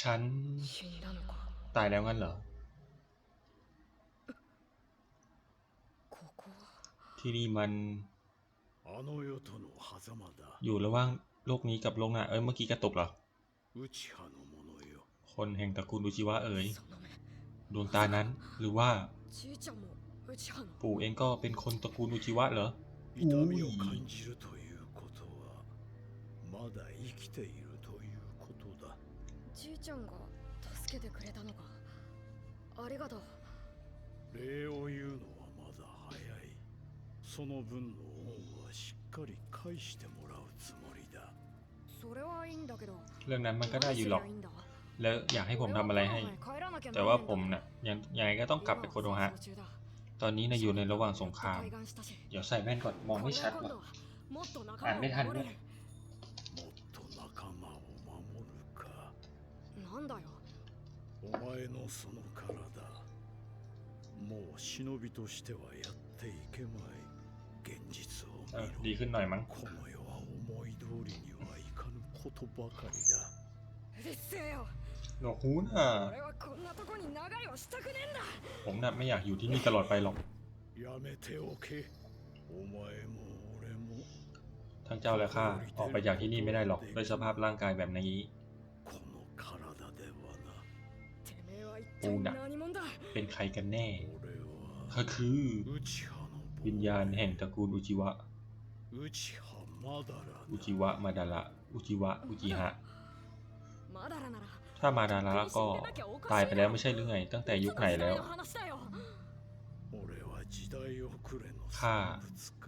ฉันตายแล้วงั้นเหรอ ที่นี่มัน อยู่ระหว่างโลกนี้กับโลกหน้า เอ้ย เมื่อกี้กระตุกเหรอ คนแห่งตระกูลอุจิวะเอ๋ย その目 ดวงตานั้น หรือว่า じいちゃんもうち派の ปู่เองก็เป็นคนตระกูลอุจิวะเหรอ 痛みを感じるということはまだ生きているということだじいちゃんが助けてくれたのかありがとう礼を言うのはまだ早いその分の恩はしっかり返してもらうつもりだそれはいいんだけど เรื่องนั้นมันก็ได้อยู่หรอก 何すりゃいいんだ แล้วอยากให้ผมทำอะไรให้ 俺はパラマへ帰らなきゃな แต่ ら ว่า ないんだ ผมน่ะยังยังไงก็ต้องกลับไปโคโนฮะ 今は戦争中だ ตอนนี้นะอยู่ในระหว่างสงคราม 対岸したし เดี๋ยวใส่แว่นก่อนมองไม่ชัด これ ว่ะ は今度はもっと仲 อ่าน 間 ไม่ทัน を守 ด้ れ วย るもっと仲間を守るかなんだよお前のその体もう忍びとしてはやっていけまい現実を เออ 見 ดี ろ ขึ้นหน่อยมั้ง この世は思い通りにはいかぬことばかりだうるせえよ ดอกคูน่ะผมน่ะไม่อยากอยู่ที่นี่ตลอดไปหรอกทั้งเจ้าและข้าออกไปจากที่นี่ไม่ได้หรอกด้วยสภาพร่างกายแบบนี้ปูน่ะเป็นใครกันแน่ข้าคือวิญญาณแห่งตระกูลอุจิวะ อุจิวะมาดาระอุจิวะ อุจิฮะ ถ้ามาดานแล้วก็ตายไปแล้วไม่ใช่หรือไง ตั้งแต่ยุคไหนแล้วข้า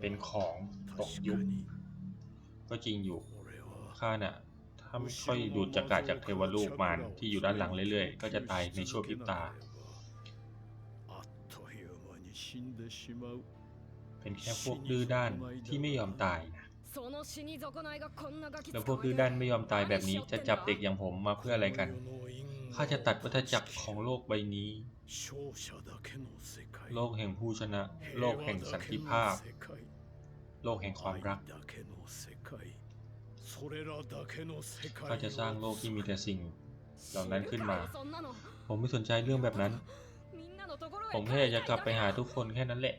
เป็นของตกยุค ก็จริงอยู่ข้าน่ะถ้าไม่ค่อยดูดจากระจากเทวลูกมานที่อยู่ด้านหลังเรื่อยๆ ก็จะตายในช่วงพริบตา เป็นแค่พวกดื้อด้านที่ไม่ยอมตายนะ แล้วพวกดื้อด้านไม่ยอมตายแบบนี้จะจับเด็กอย่างผมมาเพื่ออะไรกันข้าจะตัดวัฏจักรของโลกใบนี้ โลกแห่งผู้ชนะ โลกแห่งสันติภาพ โลกแห่งความรักข้าจะสร้างโลกที่มีแต่สิ่ง เหล่านั้นขึ้นมา ผมไม่สนใจเรื่องแบบนั้น ผมแค่อยากกลับไปหาทุกคนแค่นั้นแหละ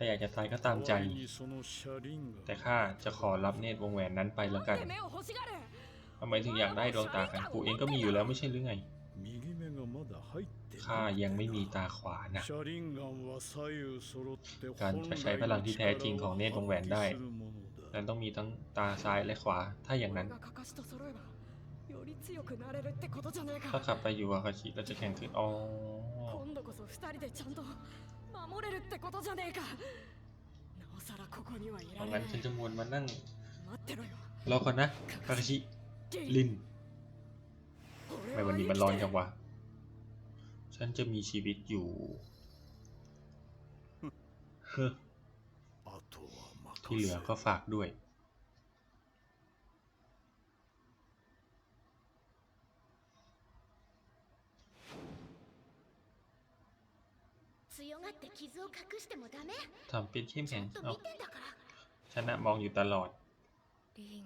ถ้าอยากจะตายก็ตามใจ แต่ข้าจะขอรับเนตรวงแหวนนั้นไปแล้วกันทำไมถึงอยากได้ดวงตากันกูเองก็มีอยู่แล้วไม่ใช่หรือไงข้ายังไม่มีตาขวานะ การจะใช้พลังที่แท้จริงของเนตรวงแหวนได้ นั้นต้องมีทั้งตาซ้ายและขวา ถ้าอย่างนั้น ถ้าขับไปอยู่อาคาชิเราจะแข่งขึ้นอ๋อ ってことじゃねえかなおさらここにはい เพ ら ราะ れな งั้น い ฉันจะมวนมานั่ง 待ってろよ รอก่อนนะอาคาชิ ลินทำไมวันนี้มันร้อนจังวะ ฉันจะมีชีวิตอยู่เฮ้อ あとは任 ที่เหลือ せ ก็ฝากด้วย 強がって傷を隠してもダメ ทำเป็นเข้ม ち แข็ ゃ ง んと เอา 見てんだから ฉันนะมองอยู่ตลอด リン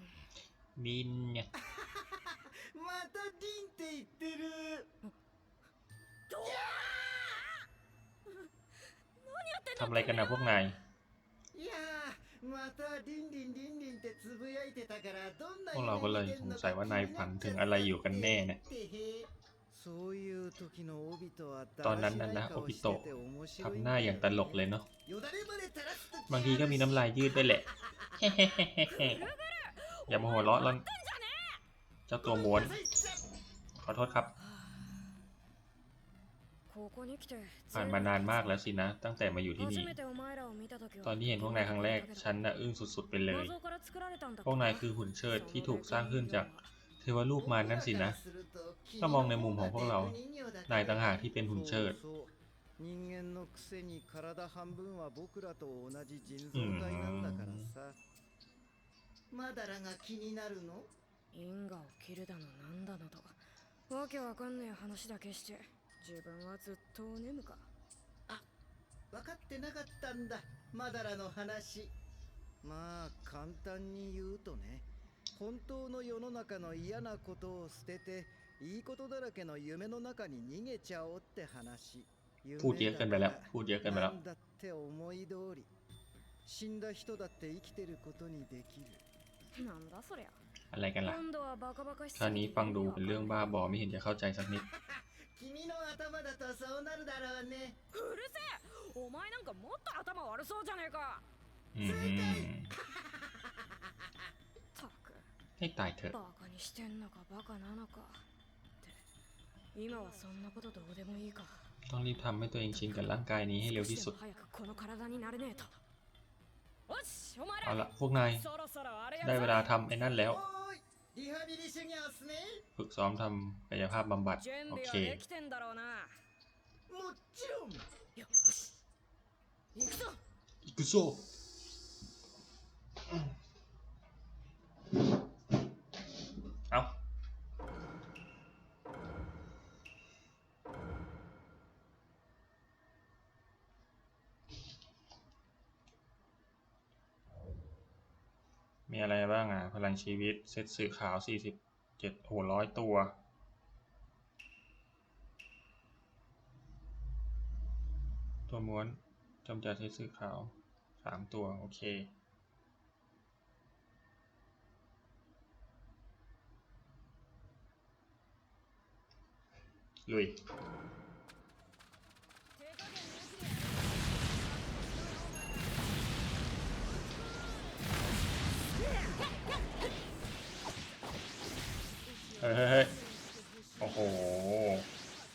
มินเนี่ย またリンって言ってるทำอะไรกันนะพวกนาย いやーまたリンリンリンリンってつぶやいてたからどんな พวกเราก็เลยสงสัยว่านายฝันถึงอะไรอยู่กันแน่นะ そういう時のオビトは ตอนนั้นนะนะโอปิโตะทำหน้าอย่างตลกเลยเนาะบางทีก็มีน้ำลายยืดได้แหละ อย่ามาหัวเราะแล้วเจ้าตัวม้วน ขอโทษครับ ผ่านมานานมากแล้วสินะ ตั้งแต่มาอยู่ที่นี่ ตอนที่เห็นพวกนายครั้งแรก ฉันน่ะอึ้งสุดๆไปเลย พวกนายคือหุ่นเชิดที่ถูกสร้างขึ้นจาก เทวรูปมารนั่นสินะ ถ้ามองในมุมของพวกเรา นายต่างหากที่เป็นหุ่นเชิด そうそう人間のくせに体半分は僕らと同じ人造体なんだからさまだらが気になるの 因果を切るだのなんだのとわけわかんねえ話だけして自分はずっとお眠か分かってなかったんだマダラの話まあ簡単に言うとね 本当の世の中の嫌なことを捨てていいことだらけの夢の中に逃げちゃおうって話 พูดเยอะเกินไปแล้ว พูดเยอะเกินไปแล้ว なんだって思い通り死んだ人だって生きてることにできるなんだそりゃ อะไรกันล่ะ 今度はバカバカし คราวนี้ฟังดูเป็นเรื่องบ้าบอไม่เห็นจะเข้าใจสักนิด 君の頭だとそうなるだろうねうるせえお前なんかもっと頭悪そうじゃねえか อืม たく ให้ตายเถอะต้องรีบทำให้ตัวเองชินกับร่างกายนี้ให้เร็วที่สุด เอาละพวกนาย ได้เวลาทำไอ้นั่นแล้ว ฝึกซ้อมทำกายภาพบำบัด โอเคอิกุโซ มีอะไรบ้างอะ พลังชีวิต เซตสื่อขาว 47 โอ้ร้อยตัว ตัวม้วนจำจัดเซตสื่อขาวสามตัว โอเคลุย เฮ้ยเฮ้ยเฮ้ยโอ้โห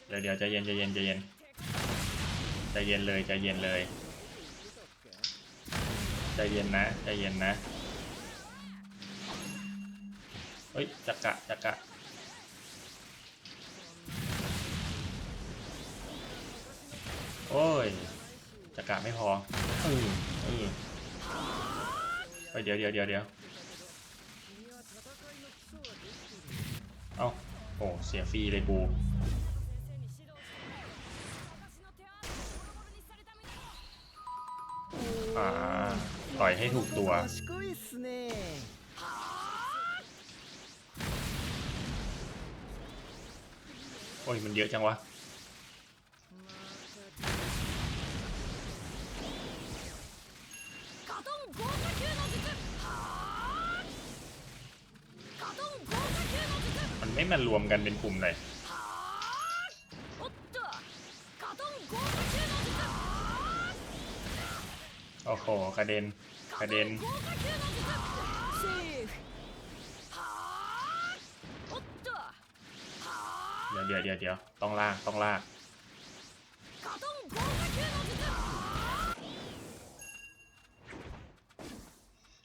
เดี๋ยวเดี๋ยวใจเย็นใจเย็นใจเย็นใจเย็นเลยใจเย็นเลยใจเย็นนะใจเย็นนะ เฮ้ยจักกะจักกะโอ้ยจักกะไม่พอเออเออไปเดี๋ยวเดี๋ยวเดี๋ยวเดี๋ยว เอ้าโอ้เสียฟรีเลยบูอ่าต่อยให้ถูกตัวโอ้ยมันเยอะจังวะ มันรวมกันเป็นกลุ่มเลยโอ้โหกระเด็นกระเด็นเดี๋ยวเดี๋ยวเดี๋ยวเดี๋ยวต้องลากต้องลาก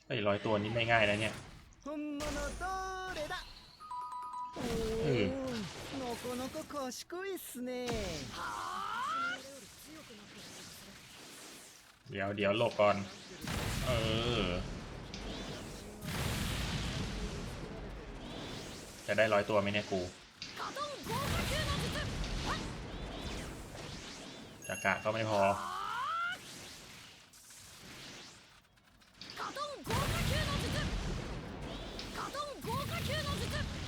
ไอ้ร้อยตัวนี้ไม่ง่ายนะเนี่ย うんおなかなか賢いっすね เดี๋ยวเดี๋ยวหลบก่อน เออ จะได้ร้อยตัวไหมเนี่ยกู ガトン豪華級の術 จักระก็ไม่พอ ガトン豪華級の術ガトン豪華級の術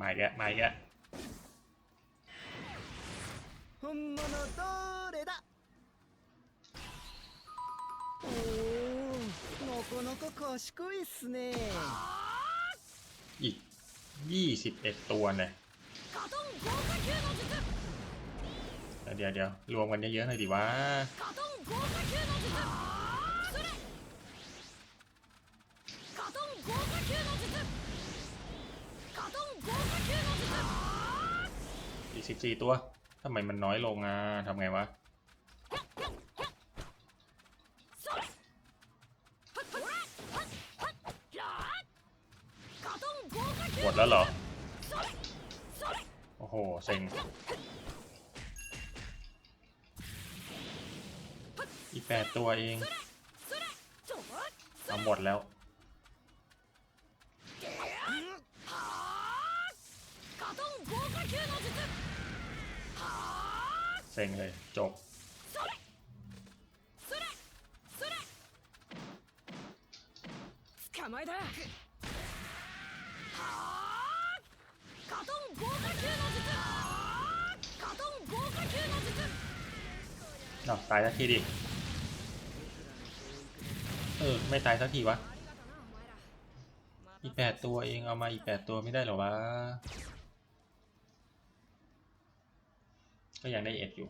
มาอีกแล้วมาอีกนี่ยอีกยี่สิบเอ็ดตัวเนี่ยเดี๋ยวเดี๋ยวรวมกันเยอะๆหน่อยดิวะ อีกสิบสี่ตัวทำไมมันน้อยลงอะทำไงวะหมดแล้วเหรอ โอ้โหเซ็งอีแปดตัวเองเอหมดแล้ว เซ็งเลย จบ それそれそれ捕まえだはあカトン豪華球の術はあカトン豪華球の術 อ้าวตายสักทีดิ เออ ไม่ตายสักทีวะ ありがとなお前ら อีกแปดตัวเองเอามาอีกแปดตัวไม่ได้เหรอวะ ก็ยังได้เอ็ดอยู่